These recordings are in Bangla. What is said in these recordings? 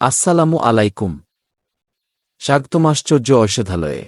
আসসালামু আলাইকুম। স্বাগতম আশ্চর্য ঔষধালয়ে।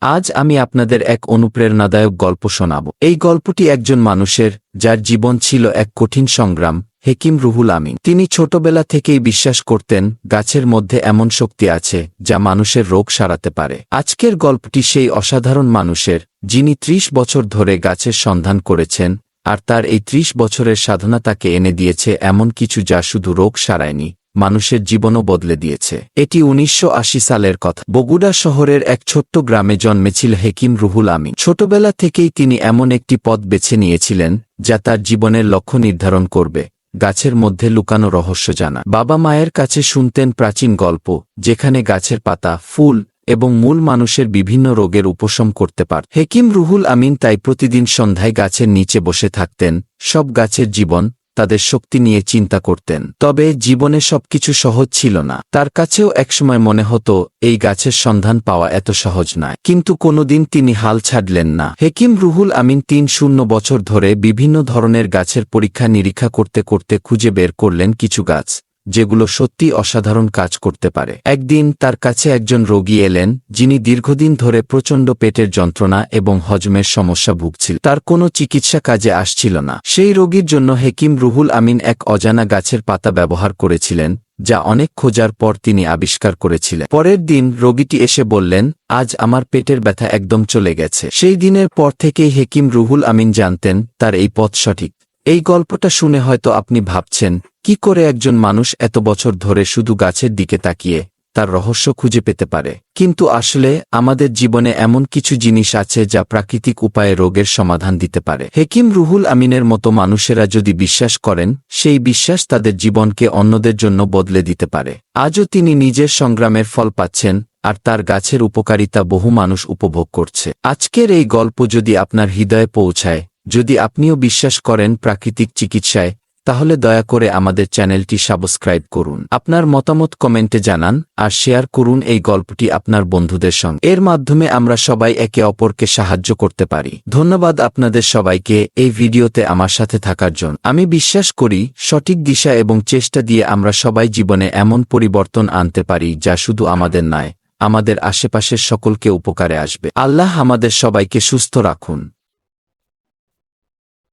আজ আমি আপনাদের এক অনুপ্রেরণাদায়ক গল্প শোনাব। এই গল্পটি একজন মানুষের, যার জীবন ছিল এক কঠিন সংগ্রাম, হেকিম রুহুল আমিন। তিনি ছোটবেলা থেকেই বিশ্বাস করতেন, গাছের মধ্যে এমন শক্তি আছে, যা মানুষের রোগ সারাতে পারে। আজকের গল্পটি সেই অসাধারণ মানুষের, যিনি ত্রিশ বছর ধরে গাছের সন্ধান করেছেন, আর তার এই ত্রিশ বছরের সাধনা তাকে এনে দিয়েছে এমন কিছু যা শুধু রোগ সারায়নি মানুষের জীবনও বদলে দিয়েছে। এটি উনিশশো আশি সালের কথা। বগুড়া শহরের এক ছোট্ট গ্রামে জন্মেছিল হেকিম রুহুল আমিন। ছোটবেলা থেকেই তিনি এমন একটি পথ বেছে নিয়েছিলেন, যা তার জীবনের লক্ষ্য নির্ধারণ করবে। গাছের মধ্যে লুকানো রহস্য জানা। বাবা মায়ের কাছে শুনতেন প্রাচীন গল্প, যেখানে গাছের পাতা, ফুল এবং মূল মানুষের বিভিন্ন রোগের উপশম করতে পারত। হেকিম রুহুল আমিন তাই প্রতিদিন সন্ধ্যায় গাছের নিচে বসে থাকতেন। সব গাছের জীবন তাদের শক্তি নিয়ে চিন্তা করতেন। তবে জীবনে সবকিছু সহজ ছিল না। তার কাছেও একসময় মনে হতো, এই গাছের সন্ধান পাওয়া এত সহজ নয়। কিন্তু কোনোদিন তিনি হাল ছাড়লেন না। হেকিম রুহুল আমিন তিন শূন্য বছর ধরে বিভিন্ন ধরনের গাছের পরীক্ষা নিরীক্ষা করতে করতে খুঁজে বের করলেন কিছু গাছ। যেগুলো সত্যি অসাধারণ কাজ করতে পারে। একদিন তার কাছে একজন রোগী এলেন, যিনি দীর্ঘদিন ধরে প্রচণ্ড পেটের যন্ত্রণা এবং হজমের সমস্যা ভুগছিল। তার কোনো চিকিৎসা কাজে আসছিল না। সেই রোগীর জন্য হেকিম রুহুল আমিন এক অজানা গাছের পাতা ব্যবহার করেছিলেন, যা অনেক খোঁজার পর তিনি আবিষ্কার করেছিলেন। পরের দিন রোগীটি এসে বললেন, আজ আমার পেটের ব্যথা একদম চলে গেছে। সেই দিনের পর থেকেই হেকিম রুহুল আমিন জানতেন, তার এই পথ সঠিক। এই গল্পটা শুনে হয়তো আপনি ভাবছেন কি করে একজন মানুষ এত বছর ধরে শুধু গাছের দিকে তাকিয়ে তার রহস্য খুঁজে পেতে পারে? কিন্তু আসলে আমাদের জীবনে এমন কিছু জিনিস আছে যা প্রাকৃতিক উপায়ে রোগের সমাধান দিতে পারে। হেকিম রুহুল আমিনের মতো মানুষেরা যদি বিশ্বাস করেন, সেই বিশ্বাস তাদের জীবনকে অন্যদের জন্য বদলে দিতে পারে। আজও তিনি নিজের সংগ্রামের ফল পাচ্ছেন, আর তার গাছের উপকারিতা বহু মানুষ উপভোগ করছে। আজকের এই গল্প যদি আপনার হৃদয়ে পৌঁছায়, যদি আপনিও বিশ্বাস করেন প্রাকৃতিক চিকিৎসায় তাহলে দয়া করে আমাদের চ্যানেলটি সাবস্ক্রাইব করুন। আপনার মতামত কমেন্টে জানান আর শেয়ার করুন এই গল্পটি আপনার বন্ধুদের সঙ্গে। এর মাধ্যমে আমরা সবাই একে অপরকে সাহায্য করতে পারি। ধন্যবাদ আপনাদের সবাইকে এই ভিডিওতে আমার সাথে থাকার জন্য। আমি বিশ্বাস করি, সঠিক দিশা এবং চেষ্টা দিয়ে আমরা সবাই জীবনে এমন পরিবর্তন আনতে পারি যা শুধু আমাদের নয়, আমাদের আশেপাশের সকলকে উপকারে আসবে। আল্লাহ আমাদের সবাইকে সুস্থ রাখুন।